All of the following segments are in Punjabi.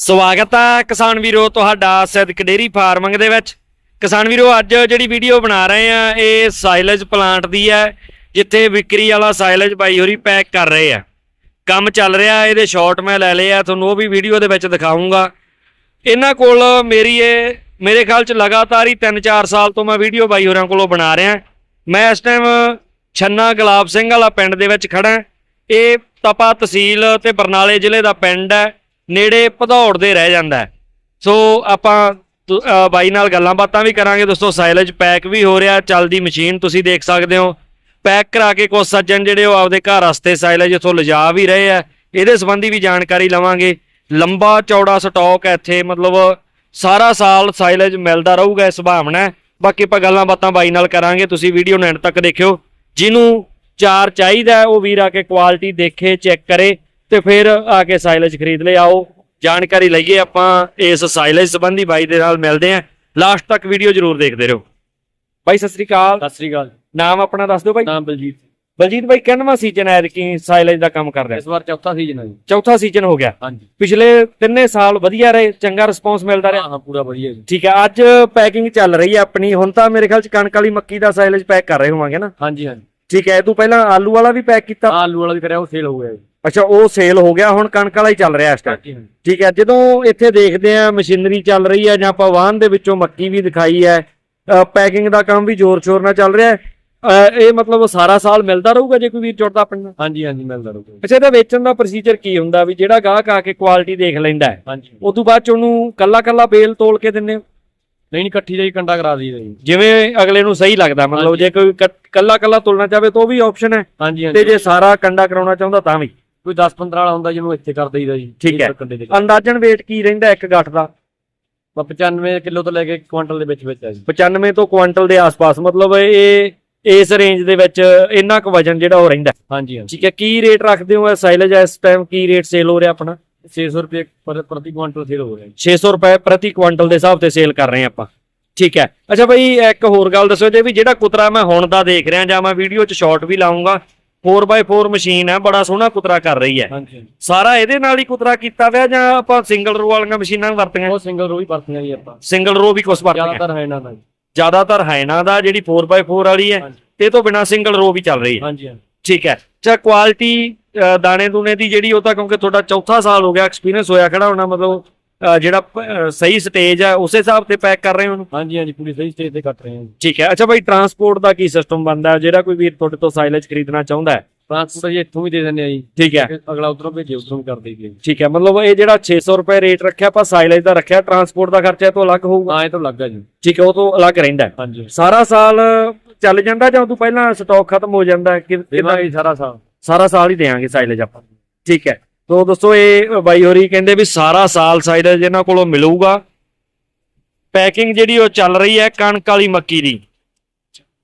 ਸਵਾਗਤ ਹੈ ਕਿਸਾਨ ਵੀਰੋ ਤੁਹਾਡਾ ਸਿੱਧਕ ਡੇਰੀ ਫਾਰਮਿੰਗ ਦੇ ਵਿੱਚ। ਕਿਸਾਨ ਵੀਰੋ, ਅੱਜ ਜਿਹੜੀ ਵੀਡੀਓ ਬਣਾ ਰਹੇ ਆ, ਇਹ ਸਾਇਲਜ਼ ਪਲਾਂਟ ਦੀ ਹੈ, ਜਿੱਥੇ ਵਿਕਰੀ ਵਾਲਾ ਸਾਇਲਜ ਬਾਈ ਹੋਰੀ ਪੈਕ ਕਰ ਰਹੇ ਆ। ਕੰਮ ਚੱਲ ਰਿਹਾ, ਇਹਦੇ ਸ਼ਾਟ ਮੈਂ ਲੈ ਲਏ ਆ, ਤੁਹਾਨੂੰ ਉਹ ਵੀ ਵੀਡੀਓ ਦੇ ਵਿੱਚ ਦਿਖਾਉਂਗਾ ਇਹਨਾਂ ਕੋਲ ਮੇਰੀ ਇਹ, ਮੇਰੇ ਖਿਆਲ ਚ ਲਗਾਤਾਰ ਹੀ 3-4 ਸਾਲ ਤੋਂ ਮੈਂ ਵੀਡੀਓ ਬਾਈ ਹੋਰਾਂ ਕੋਲੋਂ ਬਣਾ ਰਿਹਾ। ਮੈਂ ਇਸ ਟਾਈਮ ਛੰਨਾ ਗੁਲਾਬ ਸਿੰਘ ਵਾਲਾ ਪਿੰਡ ਦੇ ਵਿੱਚ ਖੜਾ ਇਹ ਤਪਾ ਤਹਿਸੀਲ ਤੇ ਬਰਨਾਲੇ ਜ਼ਿਲ੍ਹੇ ਦਾ ਪਿੰਡ ਹੈ। ਨੇੜੇ ਭਦੌੜ ਦੇ ਰਹਿ ਜਾਂਦਾ ਸੋ ਆਪਾਂ ਬਾਈ ਨਾਲ ਗੱਲਾਂ ਬਾਤਾਂ ਵੀ ਕਰਾਂਗੇ ਦੋਸਤੋ ਸਾਈਲੇਜ ਪੈਕ ਵੀ ਹੋ ਰਿਹਾ, ਚੱਲਦੀ ਮਸ਼ੀਨ ਤੁਸੀਂ ਦੇਖ ਸਕਦੇ ਹੋ। ਪੈਕ ਕਰਾ ਕੇ ਕੁਝ ਸੱਜਣ ਜਿਹੜੇ ਉਹ ਆਪਦੇ ਘਰ ਰਸਤੇ ਸਾਈਲੇਜ ਇੱਥੋਂ ਲਿਜਾ ਵੀ ਰਹੇ ਆ ਇਹਦੇ ਸੰਬੰਧੀ ਵੀ ਜਾਣਕਾਰੀ ਲਵਾਂਗੇ। ਲੰਬਾ ਚੌੜਾ ਸਟਾਕ ਹੈ ਇੱਥੇ, ਮਤਲਬ ਸਾਰਾ ਸਾਲ ਸਾਈਲੇਜ ਮਿਲਦਾ ਰਹੂਗਾ ਇਹ ਸੰਭਾਵਨਾ ਹੈ। ਬਾਕੀ ਆਪਾਂ ਗੱਲਾਂ ਬਾਤਾਂ ਬਾਈ ਨਾਲ ਕਰਾਂਗੇ, ਤੁਸੀਂ ਵੀਡੀਓ ਨੂੰ ਐਂਡ ਤੱਕ ਦੇਖਿਓ। ਜਿਹਨੂੰ ਚਾਰ ਚਾਹੀਦਾ ਉਹ ਵੀਰ ਆ ਕੇ ਕੁਆਲਿਟੀ ਦੇਖੇ ਚੈੱਕ ਕਰੇ। ਤੇ ਫਿਰ ਆ ਕੇ ਸਾਈਲੇਜ ਖਰੀਦ ਲੈ ਆਓ ਜਾਣਕਾਰੀ ਲਈਏ ਆਪਾਂ ਇਸ ਸਾਈਲੇਜ ਸੰਬੰਧੀ ਬਾਈ ਦੇ ਨਾਲ ਮਿਲਦੇ ਆਂ ਲਾਸਟ ਤੱਕ ਵੀਡੀਓ ਜਰੂਰ ਦੇਖਦੇ ਰਹੋ। ਬਾਈ ਸਤਿ ਸ੍ਰੀ ਅਕਾਲ। ਸਤਿ ਸ੍ਰੀ ਅਕਾਲ ਨਾਮ ਆਪਣਾ ਦੱਸ ਦਿਓ ਬਾਈ। ਨਾਮ ਬਲਜੀਤ ਬਲਜੀਤ ਬਾਈ ਕਿੰਨਵਾਂ ਸੀਜ਼ਨ ਹੈ ਕਿ ਸਾਈਲੇਜ ਦਾ ਕੰਮ ਕਰ ਰਿਹਾ? ਇਸ ਵਾਰ ਚੌਥਾ ਸੀਜ਼ਨ ਹੈ ਜੀ। ਚੌਥਾ ਸੀਜ਼ਨ ਹੋ ਗਿਆ। ਹਾਂਜੀ। ਪਿਛਲੇ ਤਿੰਨੇ ਸਾਲ ਵਧੀਆ ਰਹੇ ਚੰਗਾ ਰਿਸਪੌਂਸ ਮਿਲਦਾ ਰਿਹਾ। ਹਾਂ ਪੂਰਾ ਵਧੀਆ ਜੀ। ਠੀਕ ਹੈ ਅੱਜ ਪੈਕਿੰਗ ਚੱਲ ਰਹੀ ਹੈ ਆਪਣੀ। ਹੁਣ ਤਾਂ ਮੇਰੇ ਖਿਆਲ ਚ ਕਣਕ ਵਾਲੀ ਮੱਕੀ ਦਾ ਸਾਈਲੇਜ ਪੈਕ ਕਰ ਰਹੇ ਹੋਵਾਂਗੇ ਨਾ। ਹਾਂਜੀ ਹਾਂਜੀ। ਠੀਕ ਹੈ ਤੂੰ ਪਹਿਲਾਂ ਆਲੂ ਵਾਲਾ ਵੀ ਪੈਕ ਕੀਤਾ। ਆਲੂ ਵਾਲਾ ਵੀ ਕਰਿਆ ਉਹ ਸੇਲ ਹੋ ਗਿਆ ਜੀ। ਅੱਛਾ ਉਹ ਸੇਲ ਹੋ ਗਿਆ ਹੁਣ ਕਣਕ ਵਾਲਾ ਹੀ ਚੱਲ ਰਿਹਾ ਇਸ ਟਾਈਮ ਠੀਕ ਹੈ ਜਦੋਂ ਇੱਥੇ ਦੇਖਦੇ ਆ ਮਸ਼ੀਨਰੀ ਚੱਲ ਰਹੀ ਹੈ ਜਾਂ ਆਪਾਂ ਵਾਹਨ ਦੇ ਵਿੱਚੋਂ ਮੱਕੀ ਵੀ ਦਿਖਾਈ ਹੈ ਪੈਕਿੰਗ ਦਾ ਕੰਮ ਵੀ ਜ਼ੋਰ ਸ਼ੋਰ ਨਾਲ ਚੱਲ ਰਿਹਾ ਹੈ ਇਹ ਮਤਲਬ ਸਾਰਾ ਸਾਲ ਮਿਲਦਾ ਰਹੂਗਾ ਜੇ ਕੋਈ ਵੀਰ ਜੁੜਦਾ ਆਪਣੇ ਨਾਲ? ਹਾਂਜੀ ਹਾਂਜੀ ਮਿਲਦਾ ਰਹੂਗਾ। ਅੱਛਾ ਇਹਦਾ ਵੇਚਣ ਦਾ ਪ੍ਰੋਸੀਜਰ ਕੀ ਹੁੰਦਾ ਵੀ ਜਿਹੜਾ ਗਾਹਕ ਆ ਕੇ ਕੁਆਲਿਟੀ ਦੇਖ ਲੈਂਦਾ ਹੈ? ਹਾਂਜੀ। ਉਸ ਤੋਂ ਬਾਅਦ ਚ ਉਹਨੂੰ ਕੱਲਾ ਕੱਲਾ ਬੇਲ ਤੋਲ ਕੇ ਹੋ? ਨਹੀਂ ਨਹੀਂ ਇਕੱਠੀ ਦਾ ਹੀ ਕੰਡਾ ਕਰਾ ਦਈਦਾ ਜੀ। ਜਿਵੇਂ ਅਗਲੇ ਨੂੰ ਸਹੀ ਲੱਗਦਾ ਮਤਲਬ। ਜੇ ਕੋਈ ਕੱਲਾ ਕੱਲਾ ਤੋਲਣਾ ਚਾਹਵੇ ਤਾਂ ਉਹ ਵੀ ਆਪਸ਼ਨ ਹੈ। ਹਾਂਜੀ ਤੇ ਜੇ ਸਾਰਾ ਕੰਡਾ ਕਰਾਉਣਾ ਚਾਹੁੰਦਾ ਤਾਂ ਵੀ। ਕੋਈ 10 15 ਵਾਲਾ ਹੁੰਦਾ ਜਿਹਨੂੰ ਇੱਥੇ ਕਰ ਦਈਦਾ ਜੀ ਠੀਕ ਹੈ। ਇਹ ਕੰਡੇ ਦੇ ਅੰਦਾਜ਼ਨ weight ਕੀ ਰਹਿੰਦਾ ਇੱਕ ਗੱਠ ਦਾ? 95 ਕਿਲੋ ਤੋਂ ਲੈ ਕੇ ਕੁਆਂਟਲ ਦੇ ਵਿੱਚ ਵਿੱਚ ਹੈ ਜੀ। 95 ਤੋਂ ਕੁਆਂਟਲ ਦੇ ਆਸ-ਪਾਸ ਮਤਲਬ ਇਹ ਇਸ ਰੇਂਜ ਦੇ ਵਿੱਚ ਇੰਨਾ ਕੁ ਵਜਨ ਜਿਹੜਾ ਉਹ ਰਹਿੰਦਾ। ਹਾਂਜੀ ਹਾਂਜੀ। ਠੀਕ ਹੈ ਕੀ ਰੇਟ ਰੱਖਦੇ ਹੋ ਸਾਈਲੇਜ ਇਸ ਟਾਈਮ ਕੀ ਰੇਟ ਸੇਲ ਹੋ ਰਿਹਾ ਆਪਣਾ? 600 ਰੁਪਏ ਪਰ- ਪ੍ਰਤੀ ਕੁਆਂਟਲ ਸੇਲ ਹੋ ਰਿਹਾ ਜੀ। 600 ਰੁਪਏ ਪ੍ਰਤੀ ਕੁਆਂਟਲ ਦੇ ਹਿਸਾਬ ਤੇ ਸੇਲ ਕਰ ਰਹੇ ਆਪਾਂ। ਠੀਕ ਹੈ। ਅੱਛਾ ਭਾਈ ਇੱਕ ਹੋਰ ਗੱਲ ਦੱਸੋ ਜੇ ਵੀ ਜਿਹੜਾ ਕੁਤਰਾ ਮੈਂ ਹੁਣ ਦਾ ਦੇਖ ਰਿਹਾ ਜਾਂ ਮੈਂ ਵੀਡੀਓ 'ਚ ਸ਼ਾਰਟ ਵੀ ਲਾਉਂਗਾ 4x4 ਮਸ਼ੀਨ ਹੈ ਬੜਾ ਸੋਹਣਾ ਕੁਤਰਾ ਕਰ ਰਹੀ ਹੈ। ਹਾਂਜੀ ਸਾਰਾ ਇਹਦੇ ਨਾਲ ਹੀ ਕੁਤਰਾ ਕੀਤਾ ਹੋਇਆ ਜਾਂ ਆਪਾਂ ਸਿੰਗਲ ਰੋ ਵਾਲੀਆਂ ਮਸ਼ੀਨਾਂ ਵਰਤੀਆਂ? ਉਹ ਸਿੰਗਲ ਰੋ ਹੀ ਵਰਤੀਆਂ ਜੀ ਆਪਾਂ। ਸਿੰਗਲ ਰੋ ਵੀ ਕੁਝ ਵਰਤੀਆਂ। ਜ਼ਿਆਦਾਤਰ ਹੈ ਨਾ ਜੀ। ਜ਼ਿਆਦਾਤਰ ਹਾਇਨਾ ਦਾ ਜਿਹੜੀ 4x4 ਵਾਲੀ ਹੈ ਹਾਂਜੀ। ਤੇ ਇਹ ਤੋਂ ਬਿਨਾ ਸਿੰਗਲ ਰੋ ਵੀ ਚੱਲ ਰਹੀ ਹੈ। ਹਾਂਜੀ ਹਾਂਜੀ। ਠੀਕ ਹੈ। ਅੱਛਾ ਕੁਆਲਿਟੀ ਦਾਣੇ ਦੂਣੇ ਦੀ ਜਿਹੜੀ ਉਹ ਤਾਂ ਕਿਉਂਕਿ ਤੁਹਾਡਾ ਚੌਥਾ ਸਾਲ ਹੋ ਗਿਆ ਐਕਸਪੀਰੀਅੰਸ ਹੋਇਆ ਖੜਾ ਹੋਣਾ ਮਤਲਬ ਜਿਹੜਾ ਸਹੀ ਸਟੇਜ ਹੈ ਉਸੇ ਹਿਸਾਬ ਤੇ ਪੈਕ ਕਰ ਰਹੇ ਹੋ ਉਹਨੂੰ? ਹਾਂਜੀ ਹਾਂਜੀ ਪੂਰੀ ਸਹੀ ਸਟੇਜ ਤੇ ਕੱਟ ਰਹੇ ਹਾਂ ਜੀ। ਠੀਕ ਹੈ। ਅੱਛਾ ਭਾਈ ਟਰਾਂਸਪੋਰਟ ਦਾ ਕੀ ਸਿਸਟਮ ਬਣਦਾ? ਹੈ ਜਿਹੜਾ ਕੋਈ ਵੀਰ ਤੁਹਾਡੇ ਤੋਂ ਸਾਈਲੇਜ ਖਰੀਦਣਾ ਚਾਹੁੰਦਾ ਹੈ। ਟ੍ਰਾਂਸਪੋਰਟ ਜੀ ਇੱਥੋਂ ਵੀ ਦੇ ਦਿੰਦੇ ਆ ਜੀ। ਠੀਕ ਹੈ। ਅਗਲਾ ਉਧਰੋਂ ਭੇਜੇ ਉਧਰੋਂ ਕਰ ਦੇਈਏ। ਠੀਕ ਹੈ। ਮਤਲਬ ਇਹ ਜਿਹੜਾ 600 ਰੁਪਏ ਰੇਟ ਰੱਖਿਆ ਆਪਾਂ ਸਾਈਲੇਜ ਦਾ ਰੱਖਿਆ ਟਰਾਂਸਪੋਰਟ ਦਾ ਖਰਚਾ ਇਹ ਤੋਂ ਅਲੱਗ ਹੋਊਗਾ? ਹਾਂ ਇਹ ਤਾਂ ਲੱਗਾ ਜੀ। ਠੀਕ ਹੈ ਉਹ ਤੋਂ ਅਲੱਗ ਰਹਿੰਦਾ ਹੈ। ਹਾਂਜੀ। ਸਾਰਾ ਸਾਲ ਚੱਲ ਜਾਂਦਾ ਜਾਂ ਉਦੋਂ ਪਹਿਲਾਂ ਸਟਾਕ ਖਤਮ ਹੋ ਜਾਂਦਾ ਹੈ? ਕਿ ਕਿੱਦਾਂ? ਦੇਵਾਂਗੇ ਜੀ ਸਾਰਾ ਸਾਲ। ਸਾਰਾ ਸਾਲ ਹੀ ਦੇਾਂਗੇ ਸਾਈਲੇਜ ਆਪਾਂ। ਠੀਕ ਹੈ। ਸੋ ਦੋਸਤੋ ਇਹ ਬਾਈ ਹੋਰੀ ਕਹਿੰਦੇ ਵੀ ਸਾਰਾ ਸਾਲ ਸਾਈਡ ਜਿਹਨਾਂ ਕੋਲੋਂ ਮਿਲੂਗਾ ਪੈਕਿੰਗ ਜਿਹੜੀ ਉਹ ਚੱਲ ਰਹੀ ਹੈ ਕਣਕ ਵਾਲੀ ਮੱਕੀ ਦੀ।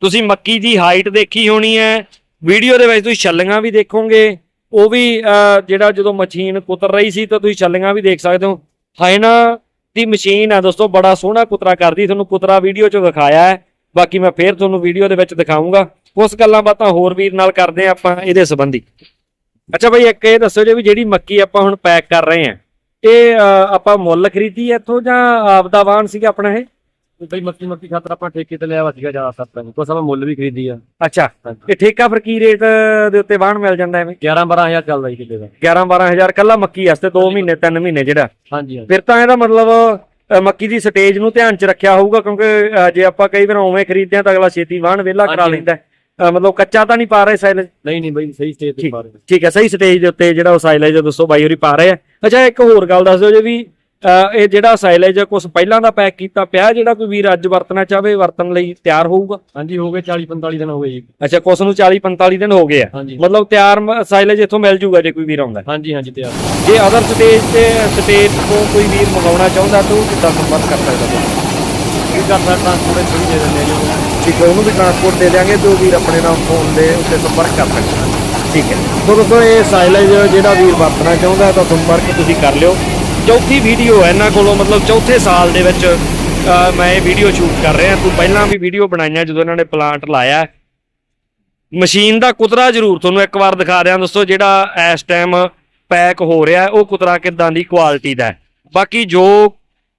ਤੁਸੀਂ ਮੱਕੀ ਦੀ ਹਾਈਟ ਦੇਖੀ ਹੋਣੀ ਹੈ ਵੀਡੀਓ ਦੇ ਵਿੱਚ ਤੁਸੀਂ ਛੱਲੀਆਂ ਵੀ ਦੇਖੋਗੇ ਉਹ ਵੀ ਅਹ, ਜਿਹੜਾ ਜਦੋਂ ਮਸ਼ੀਨ ਕੁਤਰ ਰਹੀ ਸੀ ਤਾਂ ਤੁਸੀਂ ਛੱਲੀਆਂ ਵੀ ਦੇਖ ਸਕਦੇ ਹੋ। ਹਾਇਨਾ ਦੀ ਮਸ਼ੀਨ ਹੈ ਦੋਸਤੋ ਬੜਾ ਸੋਹਣਾ ਕੁਤਰਾ ਕਰਦੀ ਤੁਹਾਨੂੰ ਕੁਤਰਾ ਵੀਡੀਓ 'ਚ ਦਿਖਾਇਆ ਹੈ। ਬਾਕੀ ਮੈਂ ਫੇਰ ਤੁਹਾਨੂੰ ਵੀਡੀਓ ਦੇ ਵਿੱਚ ਦਿਖਾਉਂਗਾ ਉਸ ਗੱਲਾਂ ਬਾਤਾਂ ਹੋਰ ਵੀਰ ਨਾਲ ਕਰਦੇ ਹਾਂ ਆਪਾਂ ਇਹਦੇ ਸੰਬੰਧੀ। ਅੱਛਾ ਭਾਈ ਇੱਕ ਇਹ ਦੱਸੋ ਜੀ ਵੀ ਜਿਹੜੀ ਮੱਕੀ ਆਪਾਂ ਹੁਣ ਪੈਕ ਕਰ ਰਹੇ ਹਾਂ ਇਹ ਆਪਾਂ ਮੁੱਲ ਖਰੀਦੀ ਇੱਥੋਂ ਜਾਂ ਆਪਦਾ ਵਾਹਨ ਸੀਗਾ ਆਪਣਾ ਇਹ? ਬਈ ਮੱਕੀ ਮੱਕੀ ਖਾਤਰ ਆਪਾਂ ਠੇਕੇ ਤੇ ਲਿਆ ਵਾ ਸੀਗਾ ਜ਼ਿਆਦਾ ਸਸਤਾ ਨਹੀਂ। ਕੋਸਾ ਮੁੱਲ ਵੀ ਖਰੀਦੀ ਆ ਅੱਛਾ ਇਹ ਠੇਕਾ ਫਿਰ ਕੀ ਰੇਟ ਦੇ ਉੱਤੇ ਵਾਹਨ ਮਿਲ ਜਾਂਦਾ ਐਵੇਂ? 11 12000 ਚੱਲਦਾ ਜੀ ਕਿੱਲੇ ਦਾ। 11 12000 ਕੱਲਾ ਮੱਕੀ ਵਾਸਤੇ 2 ਮਹੀਨੇ 3 ਮਹੀਨੇ ਜਿਹੜਾ। ਹਾਂਜੀ ਫਿਰ ਤਾਂ ਇਹਦਾ ਮਤਲਬ ਮੱਕੀ ਦੀ ਸਟੇਜ ਨੂੰ ਧਿਆਨ 'ਚ ਰੱਖਿਆ ਹੋਊਗਾ ਕਿਉਂਕਿ ਜੇ ਆਪਾਂ ਕਈ ਵਾਰ ਉਵੇਂ ਖਰੀਦਦੇ ਹਾਂ ਤਾਂ ਅਗਲਾ ਛੇਤੀ ਵਾਹਨ ਵਿਹਲਾ ਕਰਾ। ਲੈਂਦਾ। ਮਤਲਬ ਕੱਚਾ ਤਾਂ ਨਹੀਂ ਪਾ ਰਹੇ ਸਾਈਲੇਜ ਨਹੀਂ ਨਹੀਂ ਬਈ ਸਹੀ ਸਟੇਜ ਤੇ। ਪਾ ਰਹੇ ਠੀਕ ਹੈ ਸਹੀ ਸਟੇਜ ਦੇ ਉੱਤੇ ਜਿਹੜਾ ਉਹ ਸਾਈਲੇਜ ਦੱਸੋ ਬਾਈ ਹੋਰੀ ਪਾ ਰਹੇ ਆ। ਅੱਛਾ ਇੱਕ ਹੋਰ ਗੱਲ ਦੱਸ ਦਿਓ ਜੇ ਵੀ ਇਹ ਜਿਹੜਾ ਸਾਈਲੇਜ ਕੁਝ ਪਹਿਲਾਂ ਦਾ ਪੈਕ ਕੀਤਾ ਪਿਆ ਜਿਹੜਾ ਕੋਈ ਵੀਰ ਅੱਜ ਵਰਤਣਾ ਚਾਹਵੇ ਵਰਤਣ ਲਈ ਤਿਆਰ ਹੋਊਗਾ? ਹਾਂਜੀ ਹੋ ਗਏ 40 45 ਦਿਨ ਹੋ ਗਏ ਜੀ। ਅੱਛਾ ਕੁਛ ਨੂੰ 40 45 ਦਿਨ ਹੋ ਗਏ ਆ। ਮਤਲਬ ਤਿਆਰ ਸਾਈਲੇਜ ਇੱਥੋਂ ਮਿਲ ਜੂਗਾ ਜੇ ਕੋਈ ਵੀਰ ਆਉਂਦਾ। ਹਾਂਜੀ ਹਾਂਜੀ ਤਿਆਰ। ਜੇ ਅਦਰ ਸਟੇਜ ਤੇ ਸਟੇਜ ਤੋਂ ਕੋਈ ਵੀਰ ਮੰਗਾਉਣਾ ਚਾਹੁੰਦਾ ਤਾਂ ਉਹ ਕਿੱਦਾਂ ਸੰਪਰਕ ਕਰ ਸਕਦਾ? ਕਰ ਸਕਦਾ ਟ੍ਰਾਂਸਪੋਰਟ ਇੱਥੋਂ ਦੇ ਦਿੰਦੇ ਆ ਜੀ ਠੀਕ ਹੈ, ਉਹਨੂੰ ਵੀ ਟਰਾਂਸਪੋਰਟ ਦੇ ਦਿਆਂਗੇ ਤੇ ਉਹ ਵੀਰ ਆਪਣੇ ਨਾਲ ਫੋਨ ਦੇ ਉੱਤੇ ਸੰਪਰਕ ਕਰ ਸਕਦਾ ਠੀਕ ਹੈ। ਸੋ ਦੋਸਤੋ, ਇਹ ਸਾਈਲੇਜ ਜਿਹੜਾ ਵੀਰ ਵਰਤਣਾ ਚਾਹੁੰਦਾ, ਤਾਂ ਸੰਪਰਕ ਤੁਸੀਂ ਕਰ ਲਿਓ। ਚੌਥੀ ਵੀਡੀਓ ਹੈ ਇਹਨਾਂ ਕੋਲੋਂ, ਮਤਲਬ ਚੌਥੇ ਸਾਲ ਦੇ ਵਿੱਚ ਮੈਂ ਇਹ ਵੀਡੀਓ ਸ਼ੂਟ ਕਰ ਰਿਹਾ। ਤੂੰ ਪਹਿਲਾਂ ਵੀ ਵੀਡੀਓ ਬਣਾਈਆਂ ਜਦੋਂ ਇਹਨਾਂ ਨੇ ਪਲਾਂਟ ਲਾਇਆ। ਮਸ਼ੀਨ ਦਾ ਕੁਤਰਾ ਜ਼ਰੂਰ ਤੁਹਾਨੂੰ ਇੱਕ ਵਾਰ ਦਿਖਾ ਦਿਆਂ ਦੋਸਤੋ, ਜਿਹੜਾ ਇਸ ਟਾਈਮ ਪੈਕ ਹੋ ਰਿਹਾ, ਉਹ ਕੁਤਰਾ ਕਿਦਾਂ ਦੀ ਕੁਆਲਿਟੀ ਦਾ ਬਾਕੀ ਜੋ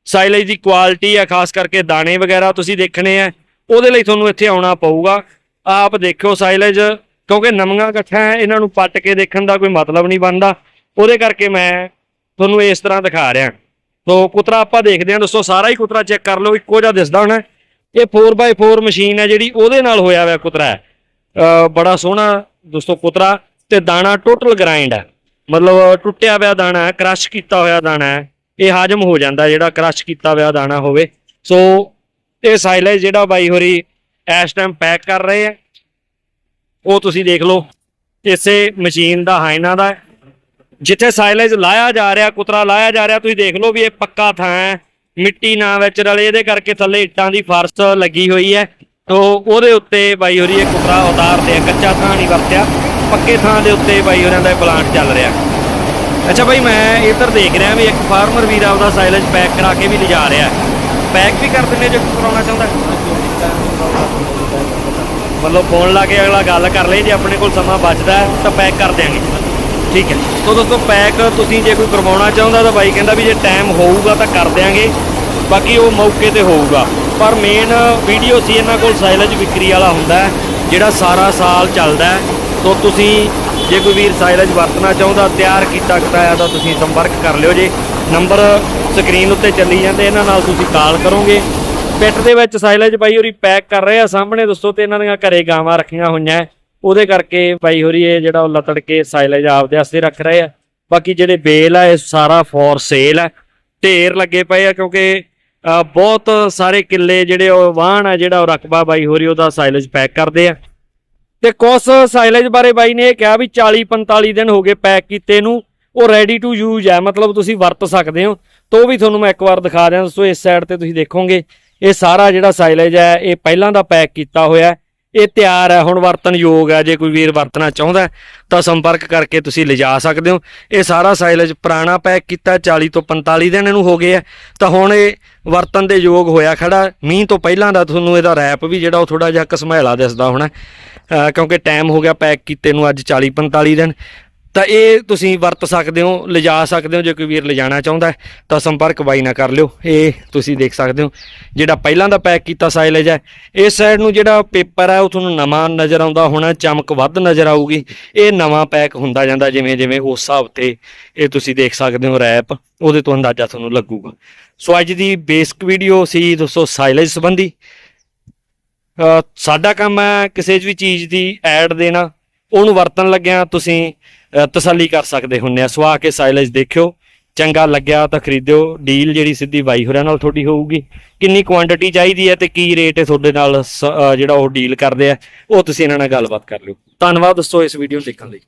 ਸਾਈਲੇਜ ਦੀ ਕੁਆਲਿਟੀ ਹੈ ਖਾਸ ਕਰਕੇ ਦਾਣੇ ਵਗੈਰਾ ਤੁਸੀਂ ਦੇਖਣੇ ਆ, ਉਹਦੇ ਲਈ ਤੁਹਾਨੂੰ ਇੱਥੇ ਆਉਣਾ ਪਊਗਾ। ਆਪ ਦੇਖਿਓ ਸਾਈਲੇਜ ਕਿਉਂਕਿ ਨਵੀਆਂ ਇਕੱਠਾ ਹੈ ਇਹਨਾਂ ਨੂੰ ਪੱਟ ਕੇ ਦੇਖਣ ਦਾ ਕੋਈ ਮਤਲਬ ਨਹੀਂ ਬਣਦਾ। ਉਹਦੇ ਕਰਕੇ ਮੈਂ ਤੁਹਾਨੂੰ ਇਸ ਤਰ੍ਹਾਂ ਦਿਖਾ ਰਿਹਾ। ਤੋ ਕੁਤਰਾ ਆਪਾਂ ਦੇਖਦੇ ਹਾਂ, ਦੋਸਤੋ, ਸਾਰਾ ਹੀ ਕੁਤਰਾ ਚੈੱਕ ਕਰ ਲਓ, ਇੱਕੋ ਜਿਹਾ ਦਿਸਦਾ ਹੋਣਾ। ਇਹ 4x4 ਮਸ਼ੀਨ ਹੈ ਜਿਹੜੀ, ਉਹਦੇ ਨਾਲ ਹੋਇਆ ਹੋਇਆ ਕੁਤਰਾ ਹੈ। ਬੜਾ ਸੋਹਣਾ, ਦੋਸਤੋ, ਕੁਤਰਾ ਤੇ ਦਾਣਾ ਟੋਟਲ ਗ੍ਰਾਈਂਡ ਹੈ। ਮਤਲਬ ਟੁੱਟਿਆ ਹੋਇਆ ਦਾਣਾ ਹੈ ਕ੍ਰਸ਼ ਕੀਤਾ ਹੋਇਆ ਦਾਣਾ ਹੈ। ਇਹ ਹਾਜਮ ਹੋ ਜਾਂਦਾ, ਜਿਹੜਾ ਕ੍ਰਸ਼ ਕੀਤਾ ਹੋਇਆ ਦਾਣਾ ਹੋਵੇ। ਸੋ ਇਹ ਸਾਈਲੇਜ ਜਿਹੜਾ ਬਾਈ ਹੋਰੀ ਇਸ ਟਾਈਮ ਪੈਕ ਕਰ ਰਹੇ ਆ। ਉਹ ਤੁਸੀਂ ਦੇਖ ਲਓ, ਇਸੇ ਮਸ਼ੀਨ ਦਾ ਹਾਇਨਾ ਦਾ। ਜਿੱਥੇ ਸਾਈਲੇਜ ਲਾਇਆ ਜਾ ਰਿਹਾ, ਕੁਤਰਾ ਲਾਇਆ ਜਾ ਰਿਹਾ, ਤੁਸੀਂ ਦੇਖ ਲਓ ਵੀ ਇਹ ਪੱਕਾ ਥਾਂ ਹੈ। ਮਿੱਟੀ ਨਾ ਵਿੱਚ ਰਲੇ ਇਹਦੇ ਕਰਕੇ ਥੱਲੇ ਇੱਟਾਂ ਦੀ ਫਰਸ਼ ਲੱਗੀ ਹੋਈ ਹੈ। ਤੋ, ਉਹਦੇ ਉੱਤੇ ਬਾਈ ਹੋਰੀ ਇਹ ਕੁਤਰਾ ਉਤਾਰਦੇ ਆ, ਕੱਚਾ ਥਾਂ ਨਹੀਂ ਵਰਤਿਆ। ਪੱਕੇ ਥਾਂ ਦੇ ਉੱਤੇ ਬਾਈ ਹੋਰਾਂ ਦਾ ਇਹ ਪਲਾਂਟ ਚੱਲ ਰਿਹਾ। ਅੱਛਾ ਬਾਈ, ਮੈਂ ਇੱਧਰ ਦੇਖ ਰਿਹਾ ਵੀ ਇੱਕ ਫਾਰਮਰ ਵੀਰ ਆਪਦਾ ਸਾਈਲੇਜ ਪੈਕ ਕਰਾ ਕੇ ਵੀ ਲਿਜਾ ਰਿਹਾ। ਪੈਕ ਵੀ ਕਰ ਦਿੰਦੇ ਜੇ ਕੋਈ ਕਰਾਉਣਾ ਚਾਹੁੰਦਾ? ਮਤਲਬ ਫੋਨ ਲਾ ਕੇ ਅਗਲਾ ਗੱਲ ਕਰ ਲੇ, ਜੇ ਆਪਣੇ ਕੋਲ ਸਮਾਂ ਬਚਦਾ ਤਾਂ ਪੈਕ ਕਰ ਦਿਆਂਗੇ। ਠੀਕ ਹੈ। ਸੋ ਦੋਸਤੋ ਪੈਕ ਤੁਸੀਂ ਜੇ ਕੋਈ ਕਰਵਾਉਣਾ ਚਾਹੁੰਦਾ ਤਾਂ ਬਾਈ ਕਹਿੰਦਾ ਵੀ ਜੇ ਟਾਈਮ ਹੋਊਗਾ ਤਾਂ ਕਰ ਦਿਆਂਗੇ। ਬਾਕੀ ਉਹ ਮੌਕੇ ਤੇ ਹੋਊਗਾ। ਪਰ ਮੇਨ ਵੀਡੀਓ ਸੀ, ਇਹਨਾਂ ਕੋਲ ਸਾਈਲੇਜ ਵਿਕਰੀ ਵਾਲਾ ਹੁੰਦਾ ਜਿਹੜਾ ਸਾਰਾ ਸਾਲ ਚੱਲਦਾ ਸੋ ਤੁਸੀਂ ਜੇ ਕੋਈ ਵੀਰ ਸਾਈਲੇਜ ਵਰਤਣਾ ਚਾਹੁੰਦਾ ਤਿਆਰ ਕੀਤਾ ਕਰਾਇਆ ਤਾਂ ਤੁਸੀਂ ਸੰਪਰਕ ਕਰ ਲਿਓ ਜੇ। ਨੰਬਰ ਸਕਰੀਨ ਉੱਤੇ ਚੱਲੀ ਜਾਂਦੇ ਇਹਨਾਂ ਨਾਲ ਤੁਸੀਂ ਕਾਲ ਕਰੋਗੇ। ਪਿੱਠ ਦੇ ਵਿੱਚ ਸਾਈਲੇਜ ਬਾਈ ਹੋਰੀ ਪੈਕ ਕਰ ਰਹੇ ਆ ਸਾਹਮਣੇ ਦੋਸਤੋ ਤੇ ਇਹਨਾਂ ਦੀਆਂ ਘਰੇ ਗਾਵਾਂ ਰੱਖੀਆਂ ਹੋਈਆਂ। ਉਹਦੇ ਕਰਕੇ ਬਾਈ ਹੋਰੀ ਇਹ ਜਿਹੜਾ ਉਹ ਲਤੜ ਕੇ ਸਾਈਲੇਜ ਆਪਦੇ ਵਾਸਤੇ ਰੱਖ ਰਹੇ ਆ। ਬਾਕੀ ਜਿਹੜੇ ਬੇਲ ਆ ਇਹ ਸਾਰਾ ਫੋਰ ਸੇਲ ਹੈ ਢੇਰ ਲੱਗੇ ਪਏ ਆ ਕਿਉਂਕਿ ਅ, ਬਹੁਤ ਸਾਰੇ ਕਿੱਲੇ ਜਿਹੜੇ ਉਹ ਵਾਹਣ ਆ ਜਿਹੜਾ ਉਹ ਰਕਬਾ ਬਾਈ ਹੋਰੀ ਉਹਦਾ ਸਾਈਲੇਜ ਪੈਕ ਕਰਦੇ ਆ। ਤੇ ਕੁਛ ਸਾਈਲੇਜ ਬਾਰੇ ਬਾਈ ਨੇ ਇਹ ਕਿਹਾ ਵੀ 40 45 ਦਿਨ ਹੋ ਗਏ ਪੈਕ ਕੀਤੇ ਨੂੰ, ਉਹ ਰੈਡੀ ਟੂ ਯੂਜ਼ ਹੈ, ਮਤਲਬ ਤੁਸੀਂ ਵਰਤ ਸਕਦੇ ਹੋ। ਤਾਂ ਉਹ ਵੀ ਤੁਹਾਨੂੰ ਮੈਂ ਇੱਕ ਵਾਰ ਦਿਖਾ ਦਿਆਂ, ਦੋਸਤੋ, ਇਸ ਸਾਈਡ ਤੇ ਤੁਸੀਂ ਦੇਖੋਗੇ, ਇਹ ਸਾਰਾ ਜਿਹੜਾ ਸਾਈਲੇਜ ਹੈ, ਇਹ ਪਹਿਲਾਂ ਦਾ ਪੈਕ ਕੀਤਾ ਹੋਇਆ ਇਹ ਤਿਆਰ ਹੈ, ਹੁਣ ਵਰਤਨ ਯੋਗ ਹੈ, ਜੇ ਕੋਈ ਵੀਰ ਵਰਤਣਾ ਚਾਹੁੰਦਾ ਤਾਂ ਸੰਪਰਕ ਕਰਕੇ ਤੁਸੀਂ ਲਿਜਾ ਸਕਦੇ ਹੋ। ਇਹ ਸਾਰਾ ਸਾਈਲੇਜ ਪੁਰਾਣਾ ਪੈਕ ਕੀਤਾ 40 ਤੋਂ 45 ਦਿਨ ਇਹਨੂੰ ਹੋ ਗਏ ਆ ਤਾਂ ਹੁਣ ਇਹ ਵਰਤਨ ਦੇ ਯੋਗ ਹੋਇਆ ਖੜਾ ਮੀਂਹ ਤੋਂ ਪਹਿਲਾਂ ਦਾ ਤੁਹਾਨੂੰ ਇਹਦਾ ਰੈਪ ਵੀ ਜਿਹੜਾ ਉਹ ਥੋੜਾ ਜਿਹਾ ਕਸਮੈਲਾ ਦਿਸਦਾ ਹੋਣਾ ਕਿਉਂਕਿ ਟਾਈਮ ਹੋ ਗਿਆ ਪੈਕ ਕੀਤੇ ਨੂੰ ਅੱਜ 40 45 ਦਿਨ, ਤਾਂ ਇਹ ਤੁਸੀਂ ਵਰਤ ਸਕਦੇ ਹੋ, ਲਿਜਾ ਸਕਦੇ ਹੋ, ਜੇ ਕੋਈ ਵੀਰ ਲਿਜਾਣਾ ਚਾਹੁੰਦਾ ਤਾਂ ਸੰਪਰਕ ਬਾਈ ਨਾਲ ਕਰ ਲਿਓ। ਇਹ ਤੁਸੀਂ ਦੇਖ ਸਕਦੇ ਹੋ, ਜਿਹੜਾ ਪਹਿਲਾਂ ਦਾ ਪੈਕ ਕੀਤਾ ਸਾਈਲੇਜ ਹੈ, ਇਸ ਸਾਈਡ ਨੂੰ ਜਿਹੜਾ ਪੇਪਰ ਹੈ, ਉਹ ਤੁਹਾਨੂੰ ਨਵਾਂ ਨਜ਼ਰ ਆਉਂਦਾ ਹੋਣਾ, ਚਮਕ ਵੱਧ ਨਜ਼ਰ ਆਊਗੀ। ਇਹ ਨਵਾਂ ਪੈਕ ਹੁੰਦਾ ਜਾਂਦਾ ਜਿਵੇਂ ਜਿਵੇਂ ਉਸ ਹਿਸਾਬ ਤੇ ਇਹ ਤੁਸੀਂ ਦੇਖ ਸਕਦੇ ਹੋ ਰੈਪ ਉਹਦੇ ਤੋਂ ਅੰਦਾਜ਼ਾ ਤੁਹਾਨੂੰ ਲੱਗੂਗਾ। ਸੋ ਅੱਜ ਦੀ ਬੇਸਿਕ ਵੀਡੀਓ ਸੀ ਦੋਸਤੋ ਸਾਈਲੇਜ ਸੰਬੰਧੀ। ਸਾਡਾ ਕੰਮ ਹੈ ਕਿਸੇ ਵੀ ਚੀਜ਼ ਦੀ ਐਡ ਦੇਣਾ, ਉਹਨੂੰ ਵਰਤਣ ਲੱਗਿਆ ਤੁਸੀਂ ਤਸੱਲੀ ਕਰ ਸਕਦੇ ਹੁੰਨੇ ਆ। ਸਵਾ ਕੇ ਸਾਈਲੇਜ ਦੇਖਿਓ, ਚੰਗਾ ਲੱਗਿਆ ਤਾਂ ਖਰੀਦਿਓ। ਡੀਲ ਜਿਹੜੀ ਸਿੱਧੀ ਬਾਈ ਹੋਰਾਂ ਨਾਲ ਤੁਹਾਡੀ ਹੋਊਗੀ। ਕਿੰਨੀ ਕੁਆਂਟੀਟੀ ਚਾਹੀਦੀ ਹੈ ਤੇ ਕੀ ਰੇਟ ਹੈ ਤੁਹਾਡੇ ਨਾਲ ਜਿਹੜਾ ਉਹ ਡੀਲ ਕਰਦੇ ਆ, ਉਹ ਤੁਸੀਂ ਇਹਨਾਂ ਨਾਲ ਗੱਲਬਾਤ ਕਰ ਲਿਓ। ਧੰਨਵਾਦ ਦੋਸਤੋ ਇਸ ਵੀਡੀਓ ਨੂੰ ਦੇਖਣ ਲਈ।